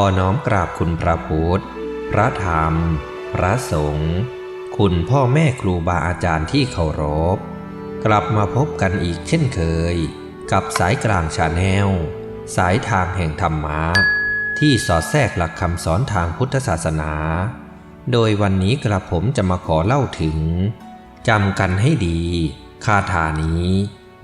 อน้อมกราบคุณพระพุทธ พระธรรม พระสงฆ์ คุณพ่อแม่ครูบาอาจารย์ที่เคารพ กลับมาพบกันอีกเช่นเคย กับสายกลางชาแนล สายทางแห่งธรรมะ ที่สอดแทรกหลักคำสอนทางพุทธศาสนา โดยวันนี้กระผมจะมาขอเล่าถึงจำกันให้ดี คาถานี้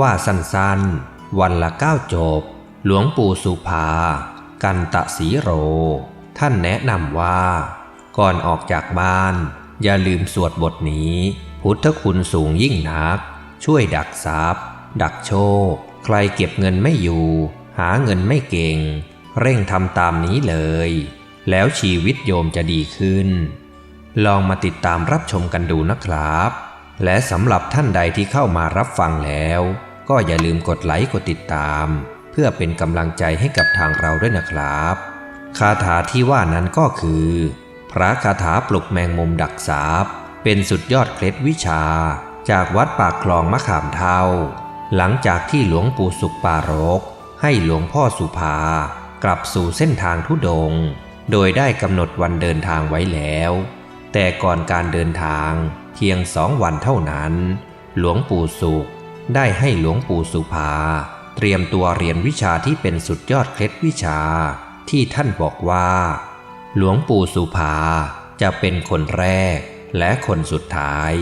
ว่าสั้นๆ วันละเก้าจบ หลวงปู่สุภา กันตะสีโร ท่านแนะนำว่า ก่อนออกจากบ้าน อย่าลืมสวดบทนี้ พุทธคุณสูงยิ่งนัก ช่วยดักทรัพย์ ดักโชค ใครเก็บเงินไม่อยู่ หาเงินไม่เก่ง เร่งทำตามนี้เลย แล้วชีวิตโยมจะดีขึ้น ลองมาติดตามรับชมกันดูนะครับ และสำหรับท่านใดที่เข้ามารับฟังแล้ว ก็อย่าลืมกดไลค์กดติดตาม เพื่อเป็นกำลังใจให้กับทางเราด้วยนะครับ คาถาที่ว่านั้นก็คือ พระคาถาปลุกแมงมุมดักสาบเป็นสุดยอดเคล็ดวิชา จากวัดปากคลองมะขามเท่าหลังจากที่หลวงปู่สุขปารก ให้หลวงพ่อสุภา กลับสู่เส้นทางทุดง โดยได้กำหนดวันเดินทางไว้แล้ว แต่ก่อนการเดินทางเพียงสองวันเท่านั้น หลวงปู่สุขได้ให้หลวงปู่สุภา เตรียมตัวเรียนวิชาที่เป็นสุดยอดเคล็ดวิชา ที่ท่านบอกว่า หลวงปู่สุภาจะเป็นคนแรกและคนสุดท้าย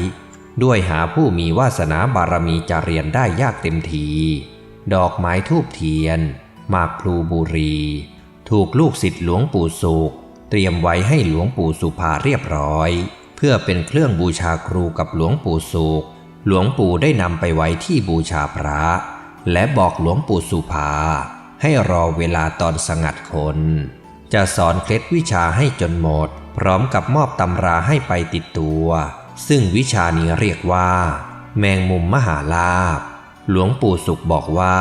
ด้วยหาผู้มีวาสนาบารมีจะเรียนได้ยากเต็มที ดอกไม้ทูบเทียนมากพลูบุรี ถูกลูกศิษย์หลวงปู่สุข เตรียมไว้ให้หลวงปู่สุภาเรียบร้อย เพื่อเป็นเครื่องบูชาครูกับหลวงปู่สุขหลวงปู่ได้นำไปไว้ที่บูชาพระ และบอกหลวงปู่สุภา ให้รอเวลาตอนสงัดคน จะสอนเคล็ดวิชาให้จนหมด พร้อมกับมอบตำราให้ไปติดตัว ซึ่งวิชานี้เรียกว่า แมงมุมมหาลาภหลวงปู่สุขบอกว่า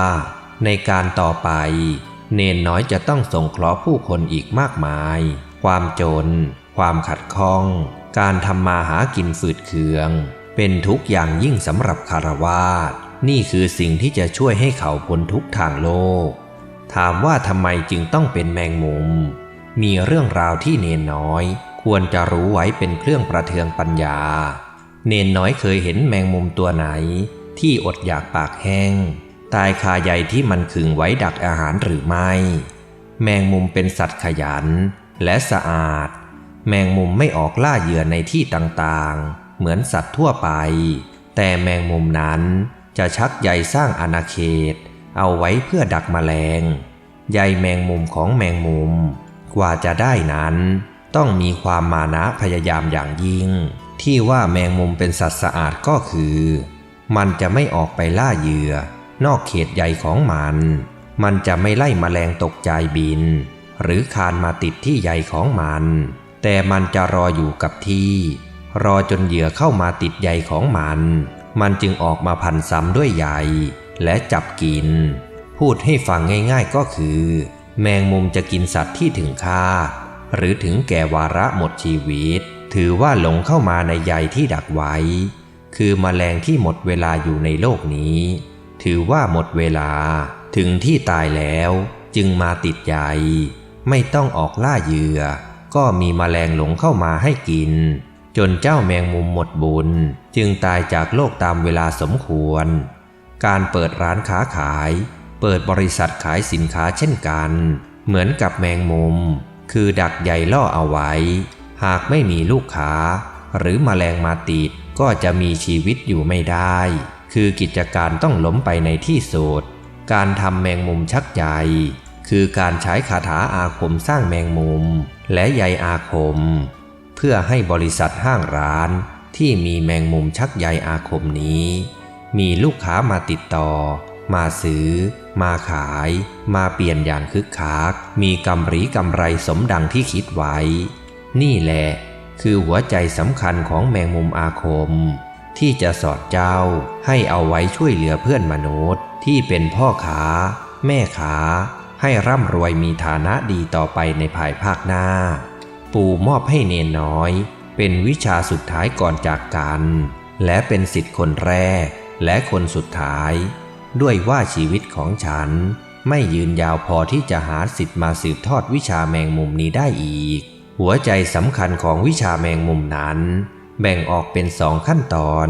ในการต่อไป เนนน้อยจะต้องส่งเคราะห์ผู้คนอีกมากมาย ความจน ความขัดข้อง การทำมาหากินฝืดเคือง เป็นทุกอย่างยิ่งสำหรับคารวาส นี่คือสิ่งที่จะช่วยให้เขาพ้นทุกทางโลก ถามว่าทำไมจึงต้องเป็นแมงมุม มีเรื่องราวที่เนนน้อย ควรจะรู้ไว้เป็นเครื่องประเทืองปัญญา เนนน้อยเคยเห็นแมงมุมตัวไหน ที่อดอยากปากแห้ง ตายคาใยที่มันขึงไว้ดักอาหารหรือไม่ แมงมุมเป็นสัตว์ขยัน และสะอาด แมงมุมไม่ออกล่าเหยื่อในที่ต่างๆ เหมือนสัตว์ทั่วไป แต่แมงมุมนั้น จะชักใยสร้างอาณาเขต เอาไว้เพื่อดักแมลง ใยแมงมุมของแมงมุม กว่าจะได้นั้น ต้องมีความมานะพยายามอย่างยิ่ง ที่ว่าแมงมุมเป็นสัตว์สะอาดก็คือ มันจะไม่ออกไปล่าเหยื่อ นอกเขตใยของมัน มันจะไม่ไล่มแมลงตกใจบิน หรือคานมาติดที่ใยของมัน แต่มันจะรออยู่กับที่ รอจนเหยื่อเข้ามาติดใยของมัน มันจึงออกมาพันซ้ำด้วยใยและจับกิน พูดให้ฟังง่ายๆก็คือ แมงมุมจะกินสัตว์ที่ถึงคาหรือถึงแก่วาระหมดชีวิต ถือว่าหลงเข้ามาในใยที่ดักไว้ คือมแมลงที่หมดเวลาอยู่ในโลกนี้ ถือว่าหมดเวลา ถึงที่ตายแล้วจึงมาติดใยไม่ต้องออกล่าเหยื่อ ก็มีมแมลงหลงเข้ามาให้กิน จนเจ้าแมงมุมหมดบุญ จึงตายจากโลกตามเวลาสมควร การเปิดร้านค้าขาย เปิดบริษัทขายสินค้าเช่นกัน เหมือนกับแมงมุม คือดักใยล่อเอาไว้ หากไม่มีลูกค้า หรือมแมลงมาติดก็จะมีชีวิตอยู่ไม่ได้ คือกิจการต้องล้มไปในที่สุดการทำแมงมุมชักใยคือการใช้คาถาอาคมสร้างแมงมุม และใยอาคม พื่อให้บริษัทห้างร้านที่มีแมงมุมชักใยอาคมนี้ มีลูกค้ามาติดต่อ มาซื้อ มาขาย มาเปลี่ยนอย่างคึกคัก มีกำรีกำไรสมดังที่คิดไว้ นี่แหละคือหัวใจสำคัญของแมงมุมอาคม ที่จะสอดเจ้าให้เอาไว้ช่วยเหลือเพื่อนมนุษย์ ที่เป็นพ่อค้า แม่ค้า ให้ร่ำรวยมีฐานะดีต่อไปในภายภาคหน้า ปู่มอบให้เนนน้อย เป็นวิชาสุดท้ายก่อนจากกัน และเป็นสิทธิ์คนแรก และคนสุดท้าย ด้วยว่าชีวิตของฉัน ไม่ยืนยาวพอที่จะหาสิทธิ์มาสืบทอดวิชาแมงมุมนี้ได้อีก หัวใจสำคัญของวิชาแมงมุมนั้น แบ่งออกเป็นสองขั้นตอน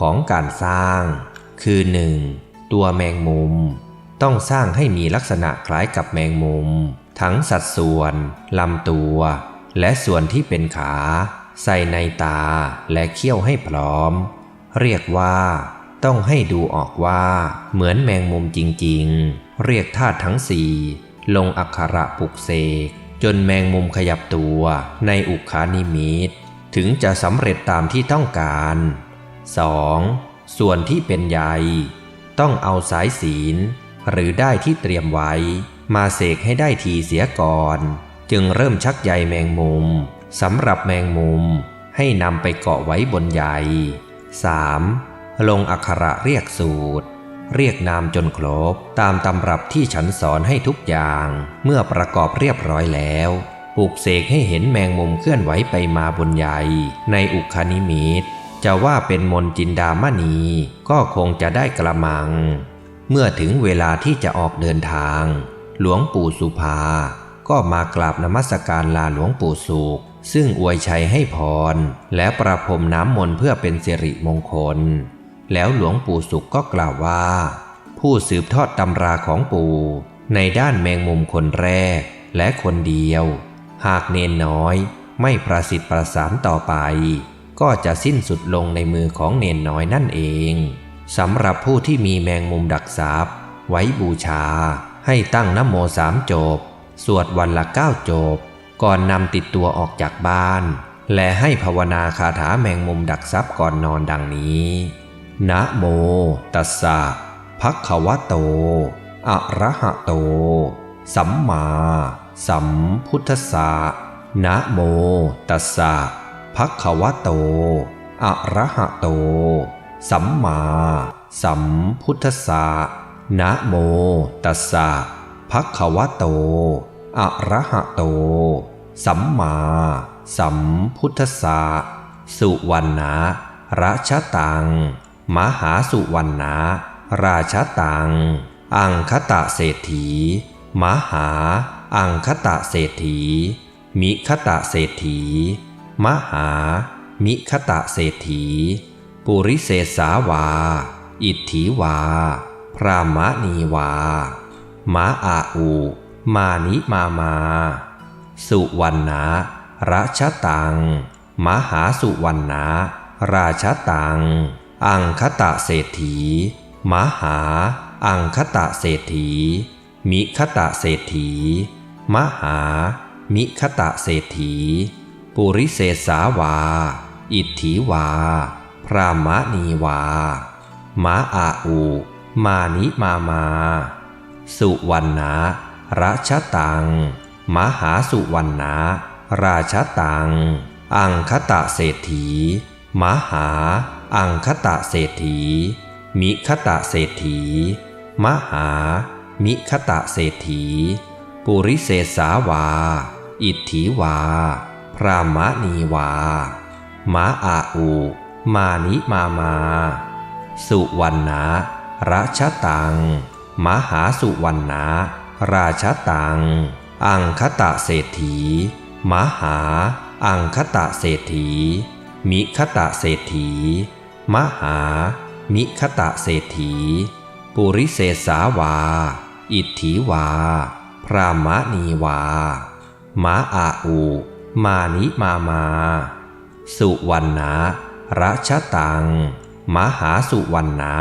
ของการสร้าง คือ 1. ตัวแมงมุม ต้องสร้างให้มีลักษณะคล้ายกับแมงมุม ทั้งสัดส่วนลำตัว และส่วนที่เป็นขา ใส่ในตาและเขี้ยวให้พร้อม เรียกว่าต้องให้ดูออกว่าเหมือนแมงมุมจริงๆ เรียกธาตุทั้งสี่ลงอักขระปลุกเสก จนแมงมุมขยับตัวในอุคานิมิต ถึงจะสำเร็จตามที่ต้องการ 2. ส่วนที่เป็นใยต้องเอาสายศีล หรือได้ที่เตรียมไว้ มาเสกให้ได้ทีเสียก่อน จึงเริ่มชักใยแมงมุมสำหรับแมงมุมให้นำไปเกาะไว้บนใย 3. ลงอักขระเรียกสูตร เรียกนามจนครบ ตามตำรับที่ฉันสอนให้ทุกอย่าง เมื่อประกอบเรียบร้อยแล้วปลุกเสกให้เห็นแมงมุมเคลื่อนไหวไปมาบนใยในอุคานิมิตจะว่าเป็นมนจินดามณีก็คงจะได้กระมัง เมื่อถึงเวลาที่จะออกเดินทาง หลวงปู่สุภา ก็มากราบนมัสการลาหลวงปู่สุขซึ่งอวยชัยให้พร และประพรมน้ำมนต์เพื่อเป็นสิริมงคล แล้วหลวงปู่สุขก็กล่าวว่า ผู้สืบทอดตำราของปู่ ในด้านแมงมุมคนแรก และคนเดียว หากเนนน้อย ไม่ประสิทธิ์ประสานต่อไป ก็จะสิ้นสุดลงในมือของเนนน้อยนั่นเองสำหรับผู้ที่มีแมงมุมดักซับไว้บูชา ให้ตั้งนโมสามจบ สวดวันละเก้าจบ ก่อนนำติดตัวออกจากบ้าน และให้ภาวนาคาถาแมงมุมดักซับก่อนนอนดังนี้นะโม ตัสสะภะคะวะโต อะระหะโต สัมมา สัมพุทธัสสะนะโม ตัสสะภะคะวะโต อะระหะโต สัมมา สัมพุทธัสสะนะโม ตัสสะ ภควะโต อะระหะโต สัมมาสัมพุทธสสะสุวรรณะราชตัง มหาสุวรรณะราชตัง อังคตะเศรษฐี มหา อังคตะเศรษฐี มิคตะเศรษฐี มหา มิคตะเศรษฐี ปุริเศสาวา อิทธิวา พรามณีวา มาอาอู มานิมามา สุวรรณะราชตัง มหาสุวรรณะราชตัง อังคตะเศรษฐี มหา อังคตะเศรษฐี มิคตะเศรษฐี มหา มิคตะเศรษฐี ปุริเศสาวา อิทธิวา พรามณีวามาอาอู มานิมามา สุวรรณะราชตัง มหาสุวรรณะราชตัง อังคตะเศรษฐี มหา อังคตะเศรษฐี มิคตะเศรษฐี มหา มิคตะเศรษฐี ปุริเศสาวา อิทธิวา พรามณีวา มาอาอูมานิมามา สุวรรณะราชตัง มหาสุวรรณะราชตัง อังคตะเศรษฐี มหา อังคตะเศรษฐี มิคตะเศรษฐี มหา มิคตะเศรษฐี ปุริเศสาวา อิทธิวา พรามณีวา มาอาอูมานิมามา สุวรรณะราชตัง มหาสุวรรณะ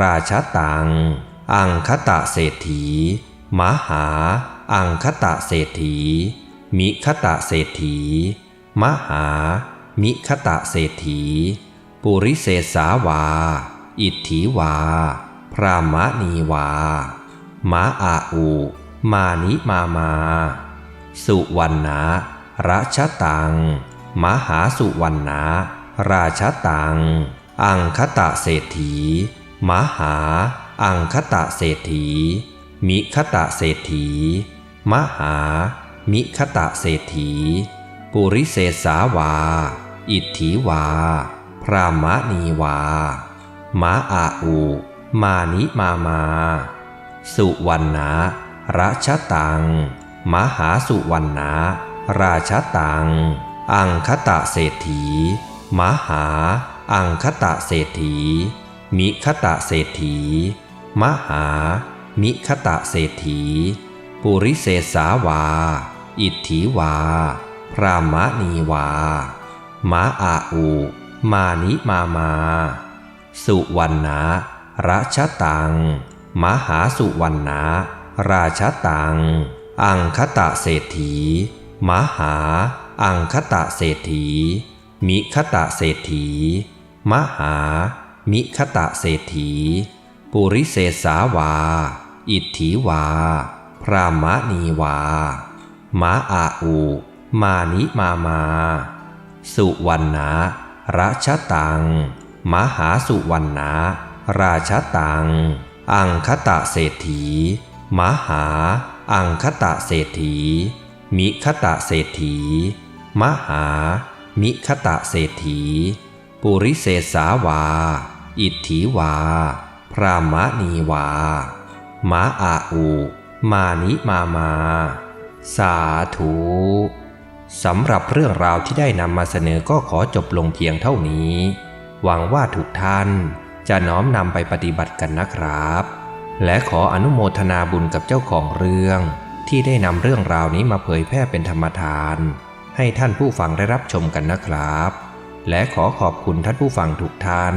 ราชตัง อังคตะเศรษฐีมหา อังคตะเศรษฐี มิคตะเศรษฐี มหา มิคตะเศรษฐี ปุริเศสาวา อิทธิวา พรามณีวา มาอาอูมานิมามา สุวรรณะราชตัง มหาสุวรรณะราชตัง อังคตะเศรษฐี มหา อังคตะเศรษฐี มิคตะเศรษฐี มหา มิคตะเศรษฐี ปุริเศสาวา อิทธิวา พรามณีวา มาอาอูมานิมามาสสุวรรณะรัชตัง มหาสุวรรณะราชตัง อังคตะเศรษฐี มหา อังคตะเศรษฐี มิคตะเศรษฐี มหา มิคตะเศรษฐี ปุริเศสาวา อิทธิวา พรามณีวามะอาอุ มานิมามา สุวรรณะรัชตัง มหาสุวรรณะราชตัง อังคตะเศรษฐี มหา อังคตะเศรษฐี มิคตะเศรษฐี มหา มิคตะเศรษฐี ปุริเศสาวา อิทธิวา พรามณีวามะอาอุ มานิมามา สุวรรณะรัชตัง มหาสุวรรณะราชตัง อังคตะเศรษฐี มหา อังคตะเศรษฐี มิคตะเศรษฐี มหา มิคตะเศรษฐี ปุริเศสาวา อิทธิวา พรามณีวา มะอาอุมานิมามา สาธุสำหรับเรื่องราวที่ได้นำมาเสนอก็ขอจบลงเพียงเท่านี้ หวังว่าทุกท่านจะน้อมนำไปปฏิบัติกันนะครับ และขออนุโมทนาบุญกับเจ้าของเรื่อง ที่ได้นำเรื่องราวนี้มาเผยแพร่เป็นธรรมทาน ให้ท่านผู้ฟังได้รับชมกันนะครับ และขอขอบคุณท่านผู้ฟังทุกท่าน